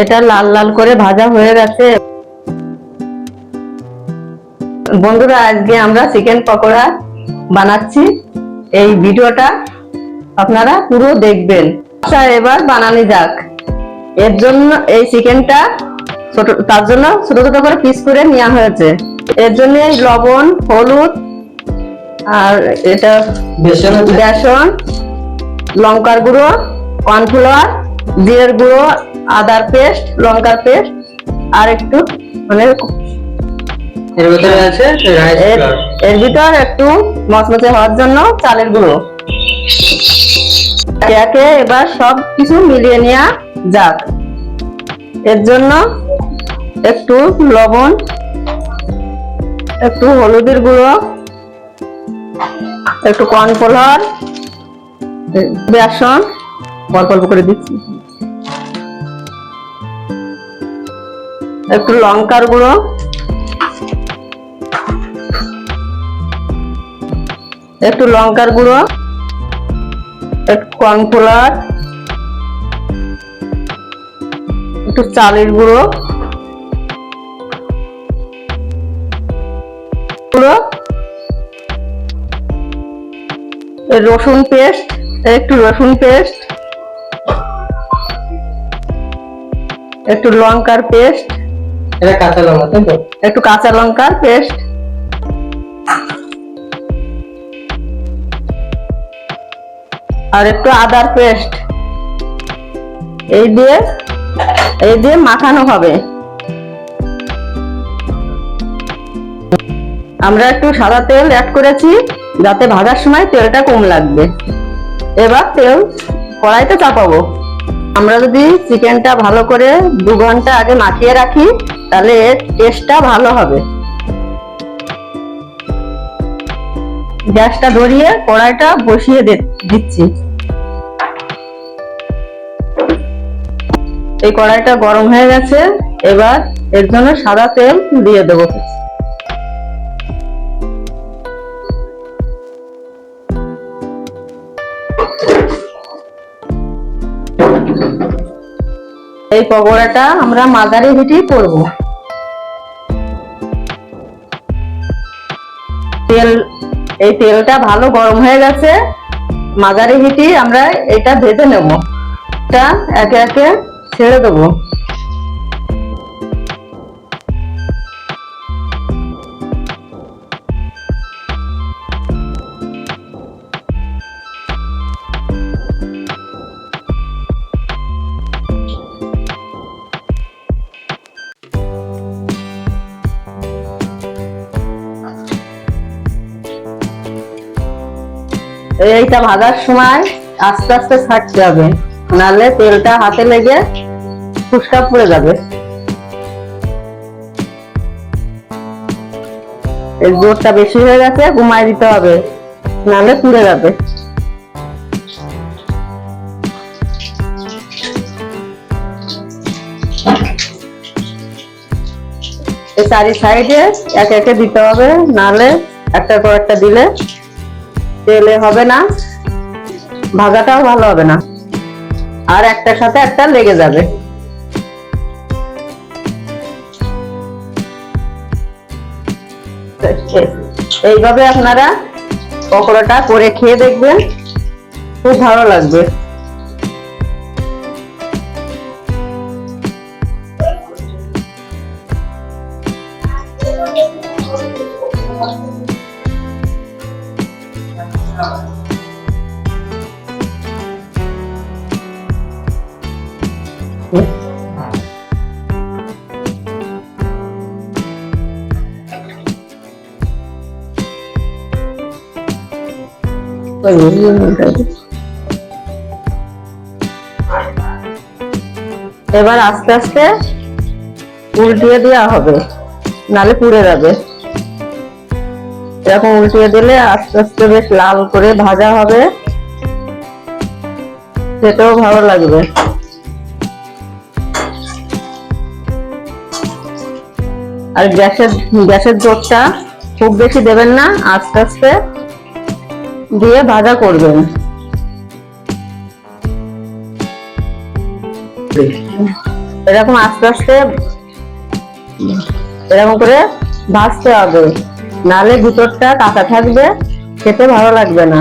এটা লাল লাল করে ভাজা হয়ে গেছে। বন্ধুরা আজকে আমরা চিকেন পকোড়া বানাচ্ছি। এই ভিডিওটা আপনারা পুরো দেখবেন। আচ্ছা এবার বানানো যাক। এর জন্য এই চিকেনটা ছোট তার জন্য ছোট ছোট করে পিস করে নেওয়া হয়েছে। এর জন্য লবণ হলুদ আর এটা বেসন বেসন লঙ্কার গুঁড়ো কর্নফ্লাওয়ার জিরের গুঁড়ো আদার পেস্ট লঙ্কার পেস্ট আর একটু মানে এর ভিতরে আছে এর ভিতর একটু মচমচে হওয়ার জন্য চালের গুঁড়ো। একে একে এবার সব কিছু মিলিয়ে নেওয়া যাক। এর জন্য একটু লবণ একটু হলুদের গুঁড়ো একটু কর্নফ্লাওয়ার বেসন অল্প অল্প করে দিচ্ছি। একটু লঙ্কার গুঁড়ো। একটু লঙ্কার গুঁড়ো। একটু কর্নফ্লাওয়ার। একটু চালের গুঁড়ো। গুঁড়ো। রসুন পেস্ট, একটু রসুন পেস্ট। একটু লঙ্কার পেস্ট। এটা কাঁচা লঙ্কা, তাই তো? একটু কাঁচা লঙ্কার পেস্ট। আর একটু আদার পেস্ট। এই দিয়ে এই দিয়ে মাখানো হবে। আমরা একটু সাদা তেল অ্যাড করেছি, যাতে ভাজার সময় তেলটা কম লাগবে। এবার তেল কড়াইতে চাপাবো। আমরা যদি চিকেনটা ভালো করে দু ঘণ্টা আগে মাখিয়ে রাখি তাহলে টেস্টটা ভালো হবে। গ্যাসটা ধরিয়ে কড়াইটা বসিয়ে দিচ্ছি। এই কড়াইটা গরম হয়ে গেছে, এবার এর জন্য সাদা তেল দিয়ে দেবো। এই পকোড়াটা আমরা মাদারি হিটেই করব। তেল, এই তেলটা ভালো গরম হয়ে গেছে। মাঝারি হিটি আমরা এটা ভেজে নেব। একে একে ছেড়ে দেবো। এইটা ভাজার সময় আস্তে আস্তে ছাড়তে হবে। নাহলে তেলটা হাতে লেগে ফুসকা পড়ে যাবে। এই জোরটা বেশি হয়ে গেছে ঘুমাই দিতে হবে। নাহলে পুড়ে যাবে। চারি সাইডে একে একে দিতে হবে। নাহলে একটা পর একটা দিলে তেলে হবে না ভাজাটাও ভালো হবে না। আর একটার সাথে একটা লেগে যাবে। এইভাবে আপনারা পকোড়াটা করে খেয়ে দেখবেন। খুব ভালো লাগবে। এবার আস্তে আস্তে উল্টিয়ে দেওয়া হবে, নালে পুড়ে যাবে। এরকম উল্টিয়ে দিলে আস্তে আস্তে বেশ লাল করে ভাজা হবে। সেটাও ভালো লাগবে। আর গ্যাসের গ্যাসের জোরটা খুব বেশি দেবেন না, আস্তে আস্তে। দিয়ে ভাজা করবেন। এরকম আস্তে আস্তে, এরকম করে ভাজতে হবে। নালে ভিতরটা কাঁচা থাকবে, খেতে ভালো লাগবে না।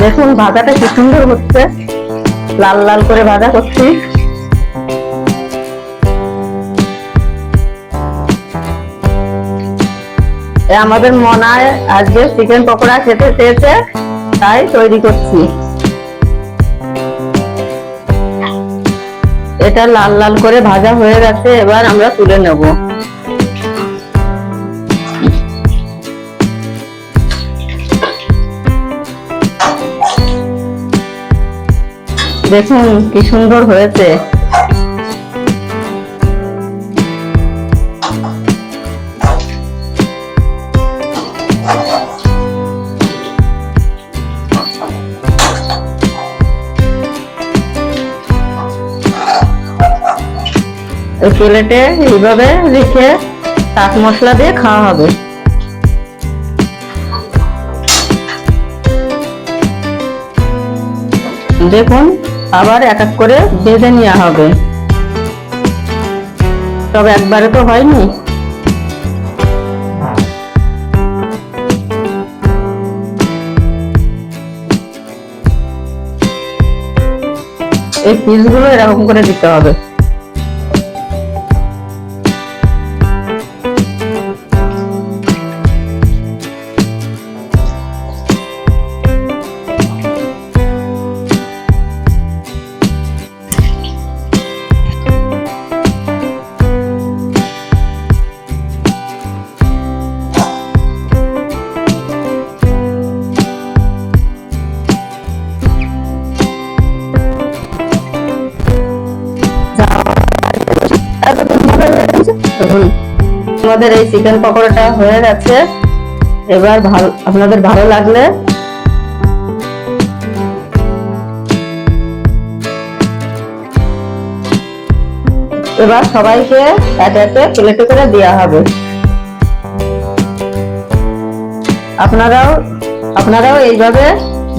দেখুন, ভাজাটা কি সুন্দর হচ্ছে। লাল লাল করে ভাজা করছি। আমাদের মনায় আজকে চিকেন পকোড়া খেতে চেয়েছে, তাই তৈরি করছি। এটা লাল লাল করে ভাজা হয়ে গেছে, এবার আমরা তুলে নেব। দেখুন কি সুন্দর হয়েছে। প্লেটে এইভাবে রেখে চাট মশলা দিয়ে খাওয়া হবে। দেখুন, আবার এক এক করে বেঁধে নেওয়া হবে। তবে একবারে তো হয়নি। এই পিসগুলো এরকম করে দিতে হবে। দেখুন, আমাদের এই চিকেন পকোড়াটা হয়ে গেছে। এবার আপনাদের ভালো লাগলে এবার সবাইকে প্লেটে করে দেওয়া হবে। আপনারাও আপনারাও এইভাবে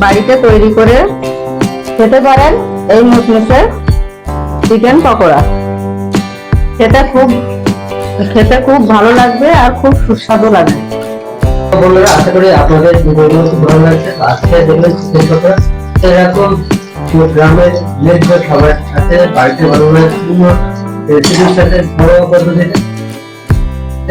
বাড়িতে তৈরি করে খেতে পারেন এই মুসমুসে চিকেন পকোড়া। খেতে খুব খেতে খুব ভালো লাগবে আর খুব সুস্বাদু লাগবে। বন্ধুরা, আশা করি আপনাদের ভিডিওগুলো ভালো লাগছে। আজকে দেখবেন চিকেন এরকম গ্রামের ভিলেজ খাবার সাথে বাড়িতে বানানোর বিভিন্ন রেসিপির সাথে ঘরোয়া পদ্ধতিতে।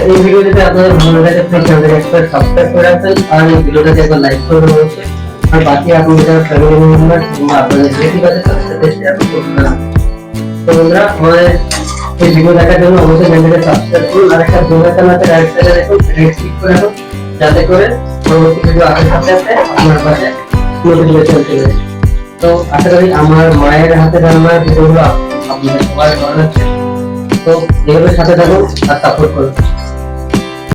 এই ভিডিও যদি আপনাদের ভালো লাগে প্লিজ আমাদের একবার সাবস্ক্রাইব করে রাখবেন। আর এই ভিডিওটাকে একবার লাইক করবেন অবশ্যই। আর বাকি আপনাদের ফ্যামিলি মেম্বার কিংবা আপনাদের রিলেটিভ আছে, তাদের সাথে শেয়ার করতে তো বন্ধুরা, আমাদের এই ভিডিও দেখার জন্য অবশ্যই চ্যানেলটাকে সাবস্ক্রাইব করুন, আর একটা বেল আইকন আছে রাইট সাইডে দেখুন, সেটা ক্লিক করে রাখুন যাতে করে পরবর্তী ভিডিও আসার সাথে সাথে আপনার কাছে নোটিফিকেশন চলে আসে। তো আশা করি আমার মায়ের হাতে রান্নার ভিডিওগুলো আপনাদের সবার ভালো লাগছে তো এইভাবে সাথে থাকুন আর সাপোর্ট করুন।